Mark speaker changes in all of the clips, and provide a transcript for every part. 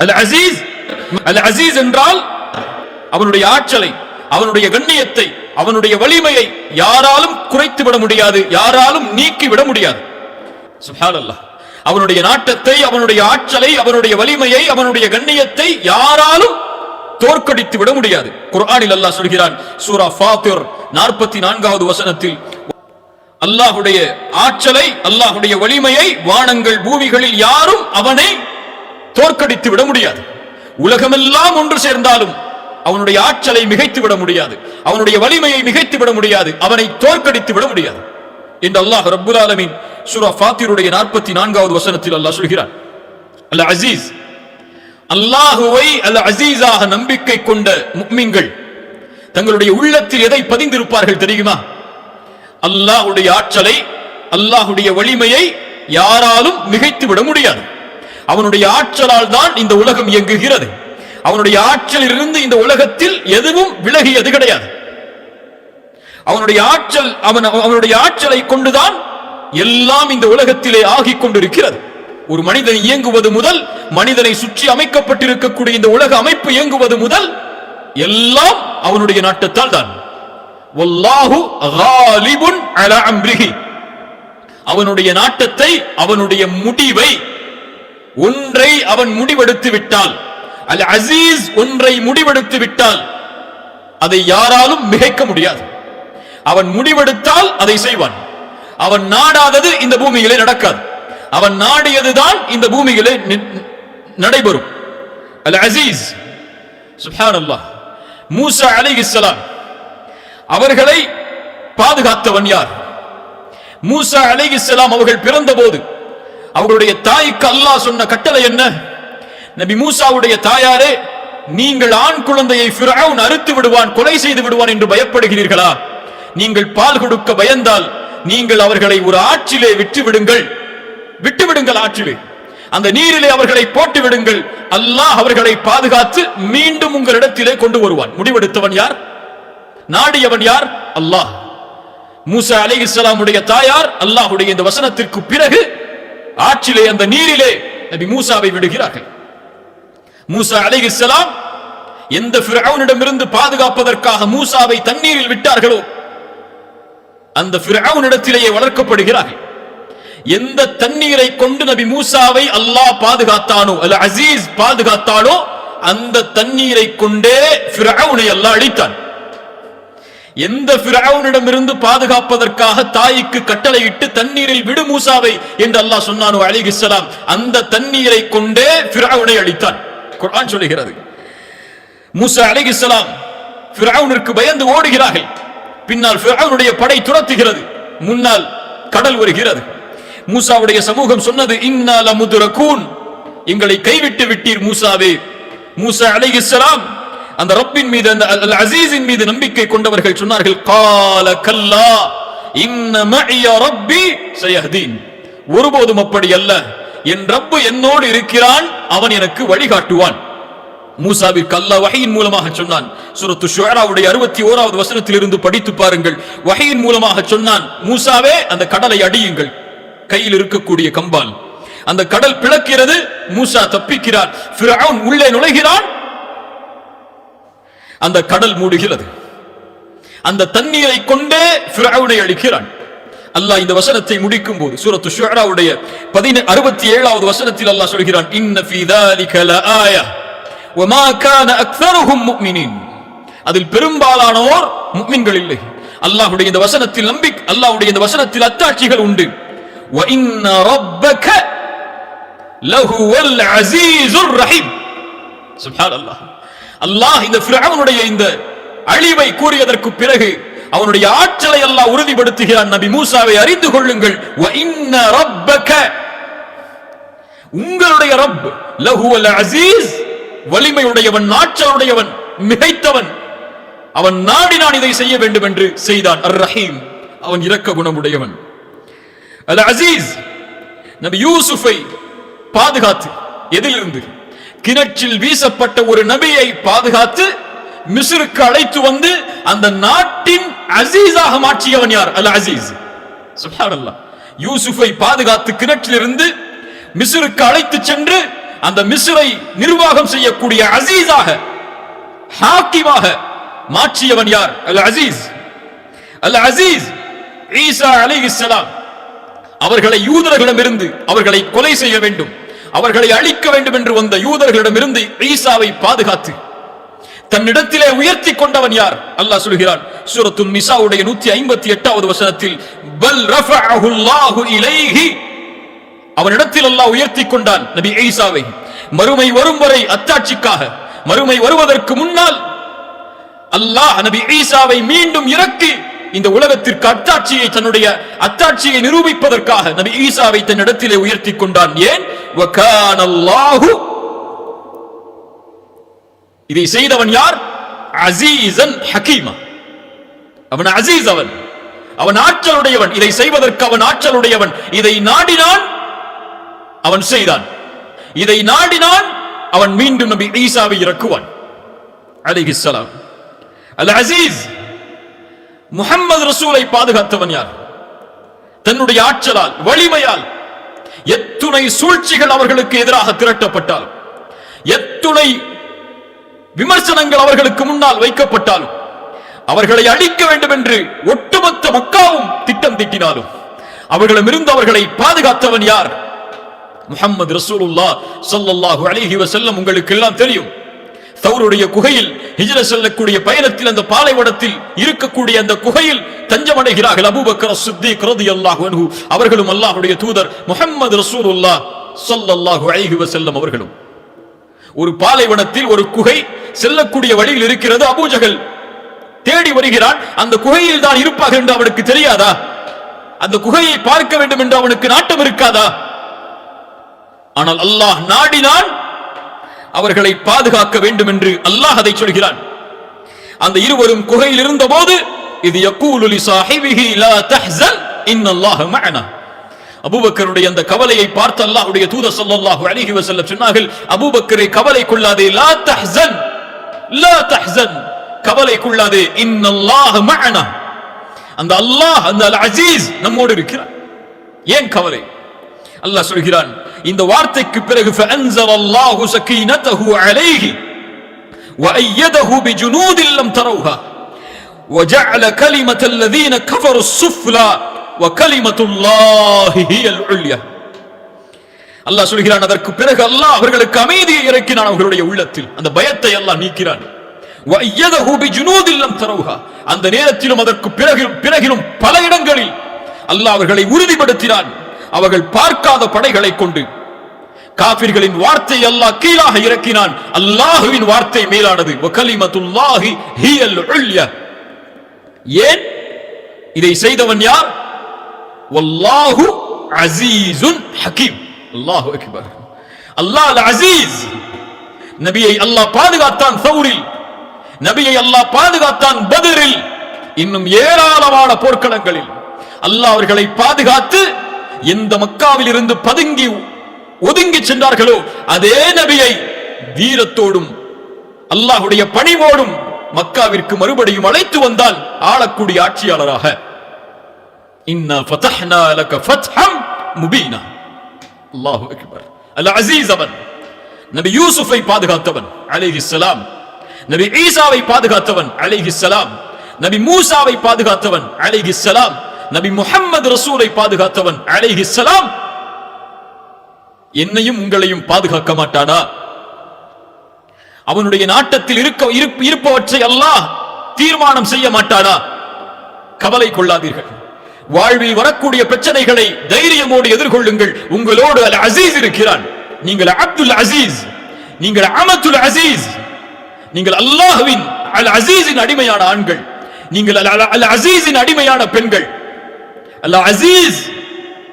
Speaker 1: அல் அசீஸ் அல் அசீஸ் என்றால் அவனுடைய ஆற்றலை அவனுடைய கண்ணியத்தை அவனுடைய வலிமையை யாராலும் குறைத்து விட முடியாது யாராலும் நீக்கி விட முடியாது அவனுடைய நாட்டத்தை அவனுடைய ஆற்றலை அவனுடைய வலிமையை அவனுடைய கண்ணியத்தை யாராலும் தோற்கடித்து விட முடியாது. குர்ஆனில் அல்லாஹ் சொல்கிறான் சூரா ஃபாத்திர் நாற்பத்தி நான்காவது வசனத்தில் அல்லாஹுடைய ஆற்றலை அல்லாஹுடைய வலிமையை வானங்கள் பூமிகளில் யாரும் அவனை தோற்கடித்து விட முடியாது. உலகமெல்லாம் ஒன்று சேர்ந்தாலும் அவனுடைய ஆற்றலை மிகைத்து விட முடியாது. அவனுடைய வலிமையை மிகைத்து விட முடியாது. அவனை தோற்கடித்து விட முடியாது. என்று அல்லாஹ் ரப்புல் ஆலமின் சுரா ஃபாத்திருடைய நாற்பத்தி நான்காவது வசனத்தில் அல்லாஹ் சொல்கிறான். அல்ல அசீஸ் அல்லாஹுவை அல்ல அசீஸாக நம்பிக்கை கொண்ட முக்மிங்கள் தங்களுடைய உள்ளத்தில் எதை பதிந்திருப்பார்கள் தெரியுமா? அல்லாஹுடைய ஆற்றலை அல்லாஹுடைய வலிமையை யாராலும் மிகைத்து விட முடியாது. அவனுடைய ஆற்றலால் தான் இந்த உலகம் இயங்குகிறது. அவனுடைய ஆற்றலிலிருந்து இந்த உலகத்தில் எதுவும் விலகியது கிடையாது. அவனுடைய ஆற்றல் அவன் அவனுடைய ஆற்றலை கொண்டுதான் எல்லாம் இந்த உலகத்திலே ஆகிக் கொண்டிருக்கிறது. ஒரு மனிதன் இயங்குவது முதல் மனிதனை சுற்றி அமைக்கப்பட்டிருக்கக்கூடிய இந்த உலக அமைப்பு இயங்குவது முதல் எல்லாம் அவனுடைய நாட்டத்தால் தான். வல்லாஹு அம்ரிஹி. அவனுடைய நாட்டத்தை அவனுடைய முடிவை ஒன்றை அவன் முடிவெடுத்து விட்டால் அல் அசீஸ் ஒன்றை முடிவெடுத்து விட்டால் அதை யாராலும் மிகைக்க முடியாது. அவன் முடிவெடுத்தால் அதை செய்வான். அவன் நாடாதது இந்த பூமியிலே நடக்காது. அவன் நாடியதுதான் இந்த பூமியிலே நி- நடைபெறும். அல் அசீஸ் சுப்ஹானல்லாஹ் மூசா இஸ்லாம் அவர்களை பாதுகாத்தவன் யார்? மூசா அலைஹிஸ்ஸலாம் அவர்கள் பிறந்தபோது அவருடைய தாய்க்கு அல்லாஹ் சொன்ன கட்டளை என்ன? நபி மூசாவுடைய தாயாரே நீங்கள் ஆண் குழந்தையை ஃபிரௌன் அறுத்து விடுவான் கொலை செய்து விடுவான் என்று பயப்படுகிறீர்களா? நீங்கள் பால் கொடுக்க பயந்தால் நீங்கள் அவர்களை ஒரு ஆற்றிலே விட்டு விடுங்கள். விட்டு விடுங்கள் ஆற்றிலே. அந்த நீரிலே அவர்களை போட்டு விடுங்கள். அல்லாஹ் அவர்களை பாதுகாத்து மீண்டும் உங்களிடத்திலே கொண்டு வருவான். முடிவெடுத்தவன் யார்? நாடியவன் யார்? அல்லாஹ். மூசா அலைஹிஸ்ஸலாமுடைய தாயார் அல்லாஹ்வுடைய இந்த வசனத்திற்கு பிறகு ஆற்றிலே அந்த நீரிலே நபி மூசாவை விடுகிறார்கள். மூசா அலைஹிஸ்ஸலாம் எந்த ஃபிரௌனிடமிருந்து பாதுகாப்பதற்காக மூசாவை தண்ணீரில் விட்டார்களோ அந்த ஃபிரௌனிடத்திலேயே வளர்க்கப்படுகிறார்கள். எந்த தண்ணீரை கொண்டு நபி மூசாவை அல்லாஹ் பாதுகாத்தானோ அல்ல அசீஸ் பாதுகாத்தானோ அந்த தண்ணீரை கொண்டே ஃபிரௌனை அல்லாஹ் அழித்தான். எந்த பிராவுனிடமிருந்து பாதுகாப்பதற்காக தாய்க்கு கட்டளையிட்டு தண்ணீரில் விடு மூசாவை என்று அல்லாஹ் சொன்னானோ அலிஹிஸ்ஸலாம் அந்த தண்ணீரை கொண்டே பிராவுனை அழித்தான். குரான் சொல்லுகிறது. மூசா அலைஹிஸ்ஸலாம் பிராவுனிற்கு பயந்து ஓடுகிறார்கள். பின்னால் பிராவுனுடைய படை துரத்துகிறது. முன்னால் கடல் வருகிறது. மூசாவுடைய சமூகம் சொன்னது இன்னா லமுதுரகூன். எங்களை கைவிட்டு விட்டீர் மூசாவே. மூசா அலைஹிஸ்ஸலாம் அந்த ரப்பின் மீது அந்த அல் அசீஸின் மீது நம்பிக்கை கொண்டவர்கள் சொன்னார்கள் கால கல்லா இன்ன ரப்பி சயஹ்தீன். ஒருபோதும் அப்படி அல்ல. என் ரப்பு என்னோடு இருக்கிறான் அவன் எனக்கு வழிகாட்டுவான். மூசாவிற்கு அல்லாஹ் வகையின் மூலமாக சொன்னான். சுரத்து ஷுவராவுடைய அறுபத்தி ஓராவது வசனத்திலிருந்து படித்து பாருங்கள். வகையின் மூலமாக சொன்னான் மூசாவே அந்த கடலை அடியுங்கள். கையில் இருக்கக்கூடிய கம்பால். அந்த கடல் பிளக்கிறது மூசா தப்பிக்கிறான் உள்ளே நுழைகிறான் அந்த கடல் மூடுகிறது. அந்த தண்ணீரை கொண்டே பிராவுனை அழிக்கிறான். அல்லாஹ் இந்த வசனத்தை முடிக்கும் போது சூரத்து ஷுராவுடைய பதினே அறுபத்தி ஏழாவது வசனத்தில் அல்லாஹ் சொல்கிறான் இன்ன ஃபீ தாலிக லஆயா வமா கான அக்ஸருஹும் முஃமினீன். அதில் பெரும்பாலானோர் முஃமின்கள் இல்லை. அல்லாஹ்வுடைய இந்த வசனத்தில் நம்பி அல்லாஹ்வுடைய இந்த வசனத்தில் அத்தாட்சிகள் உண்டு. வ இன்ன ரப்பக லஹுவல் அஸீஸுர் ரஹீம். சுப்ஹானல்லாஹ். அல்லாஹ் இந்த ஃபிரௌனுடைய இந்த அழிவை கூறியதற்கு பிறகு அவனுடைய ஆற்றலை அல்லாஹ் உறுதிப்படுத்துகிறான். நபி மூசாவை அறிந்து கொள்ளுங்கள். ரப்பக. உங்களுடைய ரப் லஹுவல் அசீஸ் வலிமையுடையவன் ஆற்றலுடையவன் மிகைத்தவன். அவன் நாடினான் இதை செய்ய வேண்டும் என்று செய்தான். அர் ரஹீம். அவன் இரக்க குணமுடையவன். அல் அசீஸ். நபி யூசுஃபை பாதுகாத்து எதிலிருந்து கிணற்றில் வீசப்பட்ட ஒரு நபியை பாதுகாத்து மிஸ்ருக்கு அழைத்து வந்து அந்த நாட்டின் அசீஸாக மாற்றியவன் யார்? அல் அசீஸ். சுப்ஹானல்லாஹ் யூசுஃபை பாதுகாத்து கிணற்றிலிருந்து மிஸ்ருக்கு அழைத்து சென்று அந்த மிஸ்ரை நிர்வாகம் செய்யக்கூடிய அசீஸாக ஹாக்கிமாக மாற்றியவன் யார்? அல் அசீஸ். அல் அசீஸ் ஈசா அலைஹிஸ்ஸலாம் அவர்களை யூதர்களிடமிருந்து அவர்களை கொலை செய்ய வேண்டும். அவர்களை அழிக்க வேண்டும் என்று வந்த யூதர்களிடமிருந்து ஈசாவை பாதுகாத்து தன்னிடத்திலே உயர்த்தி கொண்டவன் யார்? அல்லாஹ் சொல்கிறான் சூரத்துன் நிசாவுடைய நூத்தி ஐம்பத்தி எட்டாவது வசனத்தில் பல் ரஃபஅஹுல்லாஹு இலைஹி. அவனிடத்தில் அல்லாஹ் உயர்த்தி கொண்டான் நபி ஈசாவை. மறுமை வரும் வரை அத்தாட்சிக்காக மறுமை வருவதற்கு முன்னால் அல்லாஹ் நபி ஈசாவை மீண்டும் இறக்கி இந்த உலகத்திற்கு அத்தாட்சியை தன்னுடைய அத்தாட்சியை நிரூபிப்பதற்காக நபி ஈசாவை தன்னிடத்திலே உயர்த்தி கொண்டான். ஏன்? அல்லாஹு இதை செய்தவன் யார்? அசீசன் ஹக்கீமா அவன் அசீஸ் அவன். அவன் ஆற்றலுடையவன். இதை செய்வதற்கு அவன் ஆற்றலுடையவன். இதை நாடினான் அவன் செய்தான். இதை நாடினான் அவன் மீண்டும் நபி ஈசாவை இறக்குவான். அலிஹிஸ்லாம் அல் அசீஸ் முகம்மது ரசூலை பாதுகாத்தவன் யார்? தன்னுடைய ஆற்றலால் வலிமையால் எத்துணை சூழ்ச்சிகள் அவர்களுக்கு எதிராக திரட்டப்பட்டாலும் எத்துணை விமர்சனங்கள் அவர்களுக்கு முன்னால் வைக்கப்பட்டாலும் அவர்களை அழிக்க வேண்டும் என்று ஒட்டுமொத்த மக்காவும் திட்டம் தீட்டினாலும் அவர்களிடமிருந்து அவர்களை பாதுகாத்தவன் யார்? முகமது ரசூலுல்லா ஸல்லல்லாஹு அலிஹி வசல்லம் உங்களுக்கு எல்லாம் தெரியும். தவருடைய குகையில் ஹிஜ்ர செல்லக்கூடிய பயணத்தில் அந்த பாலைவனத்தில் இருக்கக்கூடிய அந்த குகையில் தஞ்சமடைகிறார்கள் அபூபக்கர் சித்திக் ரலியல்லாஹு அன்ஹு. அவர்களும் அல்லாஹுடைய தூதர் முகமது ரசூலுல்லா சொல்லல்லாஹு அழகி வஸல்லம் அவர்களும். ஒரு பாலைவனத்தில் ஒரு குகை செல்லக்கூடிய வழியில் இருக்கிறது. அபூஜகல் தேடி வருகிறான். அந்த குகையில் தான் இருப்பாக என்று அவனுக்கு தெரியாதா? அந்த குகையை பார்க்க வேண்டும் என்று அவனுக்கு நாட்டம் இருக்காதா? ஆனால் அல்லாஹ் நாடினான் அவர்களை பாதுகாக்க வேண்டும் என்று அல்லாஹ் அதை சொல்கிறான். அந்த இருவரும் குகையில் இருந்தபோது இது யக்கூலு லி சாஹிபிஹி லா தஹ்சன் இன்னல்லாஹ மஅனா. அபூபக்கருடைய அந்த கவலையை பார்த்து அல்லாஹ்வுடைய தூதர் ஸல்லல்லாஹு அலைஹி வஸல்லம் சொன்னார்கள் அபூபக்கரை கவலை கொள்ளாதே லா தஹ்சன் லா தஹ்சன் கவலை கொள்ளாதே இன்னல்லாஹ மஅனா. அந்த அல்லாஹ் அந்த அல் அசீஸ் நம்மோடு இருக்கிறார். ஏன் கவலை? அல்லாஹ் சொல்கிறான் இந்த வார்த்தைக்கு பிறகு فأنزل الله سكينته عليه وأيده بجنود لم تروها وجعل كلمة الذين كفروا السفلى وكلمة الله هي العليا அல்லாஹ் சொல்கிறான் அதற்கு பிறகு அல்லாஹ் அவர்களுக்கு அமைதியை இறக்கினான் அவர்களுடைய உள்ளத்தில் அந்த பயத்தை அல்லாஹ் நீக்கிறான் وَأَيَّدَهُ بِجُنُودٍ لَمْ تَرَوْهَا அந்த நேரத்திலும் அதற்கு பிறகு பிறகிலும் பல இடங்களில் அல்லாஹ் அவர்களை உறுதிப்படுத்தினான் அவர்கள் பார்க்காத படைகளை கொண்டு காபிர்களின் வார்த்தை அல்லாஹ் கீழாக இறக்கினான். அல்லாஹுவின் வார்த்தை மேலானது. வகலிமத்துல்லாஹி ஏன்? இதை செய்தவன் யார்? வல்லாஹு அசீசுன் ஹக்கீம் அல்லாஹு அக்பர். அல்லாஹ் அசீஸ். நபியை அல்லாஹ் பாதுகாத்தான் சௌரில் நபியை அல்லாஹ் பாதுகாத்தான் பதரில். இன்னும் ஏராளமான போர்க்களங்களில். அல்லாஹ் அவர்களை பாதுகாத்து எந்த மக்காவில் இருந்து பதுங்கி ஒதுங்கி சென்றார்களோ அதே நபியை வீரத்தோடும் அல்லாஹுடைய பணிவோடும் மக்காவிற்கு மறுபடியும் அழைத்து வந்தால் ஆளக்கூடிய ஆட்சியாளராக. முபீனா. அசீஸ் அவன். நபி யூசுஃபை பாதுகாத்தவன். அலைஹிஸ்ஸலாம் நபி ஈசாவை பாதுகாத்தவன். அலைஹிஸ்ஸலாம் நபி மூசாவை பாதுகாத்தவன். அலைஹிஸ்ஸலாம் நபி முஹம்மது ரசூலை பாதுகாத்தவன் அலைஹிஸ்ஸலாம் என்னையும் உங்களையும் பாதுகாக்க மாட்டானா? அவனுடைய நாட்டத்தில் இருக்க இருப்பவற்றை அல்லாஹ் தீர்மானம் செய்ய மாட்டானா? கவலை கொள்ளாதீர்கள். வாழ்வில் வரக்கூடிய பிரச்சனைகளை தைரியமோடு எதிர்கொள்ளுங்கள். உங்களோடு அல் அசீஸ் இருக்கிறான். நீங்கள் அப்துல் அசீஸ் நீங்கள் அமத்துல் அசீஸ் நீங்கள் அல்லாஹுவின் அல் அசீஸின் அடிமையான ஆண்கள் நீங்கள் அல் அல் அசீஸின் அடிமையான பெண்கள். அல்ல அசீஸ்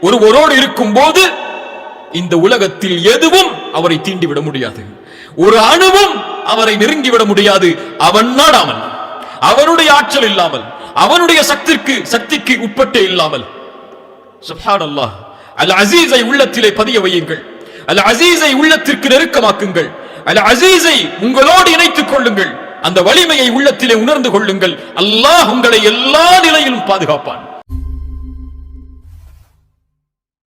Speaker 1: ஒருவரோடு இருக்கும் போது இந்த உலகத்தில் எதுவும் அவரை தீண்டிவிட முடியாது. ஒரு அணுவும் அவரை நெருங்கிவிட முடியாது. அவன் நாடாமல் அவனுடைய ஆற்றல் இல்லாமல் அவனுடைய சக்திக்கு சக்திக்கு உட்பட்டே இல்லாமல். சுப்ஹான் அல்லாஹ் அல் அசீஸை உள்ளத்திலே பதிய வையுங்கள். அல் அசீஸை உள்ளத்திற்கு நெருக்கமாக்குங்கள். அல் அசீஸை உங்களோடு இணைத்துக் கொள்ளுங்கள். அந்த வலிமையை உள்ளத்திலே உணர்ந்து கொள்ளுங்கள். அல்லாஹ் உங்களை எல்லா நிலையிலும் பாதுகாப்பான்.